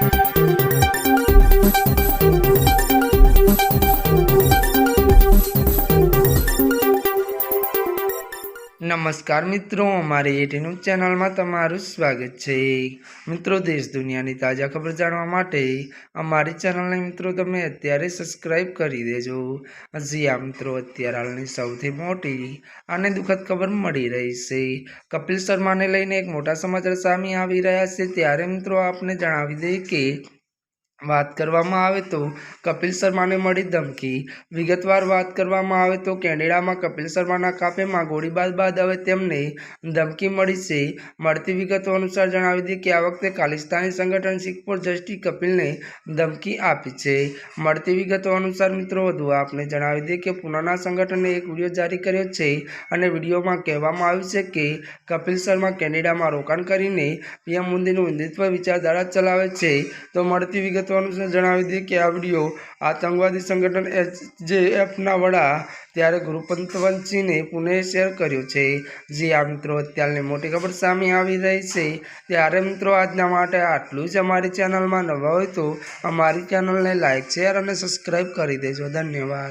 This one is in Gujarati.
Thank you. નમસ્કાર મિત્રો, અમારી એટી ચેનલમાં તમારું સ્વાગત છે. મિત્રો, દેશ દુનિયાની તાજા ખબર જાણવા માટે અમારી ચેનલને મિત્રો તમે અત્યારે સબસ્ક્રાઈબ કરી દેજો. હજી આ મિત્રો, અત્યારે હાલની સૌથી મોટી અને દુઃખદ ખબર મળી રહી છે. કપિલ શર્માને લઈને એક મોટા સમાચાર સામે આવી રહ્યા છે. ત્યારે મિત્રો, આપને જણાવી દઈએ કે વાત કરવામાં આવે તો કપિલ શર્માને મળી ધમકી. વિગતવાર વાત કરવામાં આવે તો કેનેડામાં કપિલ શર્માના કાફેમાં ગોળીબાર બાદ હવે તેમને ધમકી મળી છે. મળતી વિગતો અનુસાર જણાવી દઈએ કે આ વખતે ખાલિસ્તાની સંગઠન શીખ ફોર કપિલને ધમકી આપી છે. મળતી વિગતો અનુસાર મિત્રો, વધુ આપને જણાવી દઈએ કે પુનાના સંગઠને એક વીડિયો જારી કર્યો છે અને વિડીયોમાં કહેવામાં આવ્યું છે કે કપિલ શર્મા કેનેડામાં રોકાણ કરીને પીએમ મોદીનું હિન્દુત્વ વિચારધારા ચલાવે છે. તો મળતી વિગતો અનુસાર જણાવી દઈએ કે આ વીડિયો આતંકવાદી સંગઠન એચજેએફના વડા ત્યારે ગુરુપંતવંશીને પુણે શેર કર્યો છે. જે આ મિત્રો અત્યારની મોટી ખબર સામે આવી રહી છે. ત્યારે મિત્રો આજના માટે આટલું જ અમારી ચેનલમાં નવા હોય તો અમારી ચેનલને લાઇક શેર અને સબસ્ક્રાઈબ કરી દેજો. ધન્યવાદ.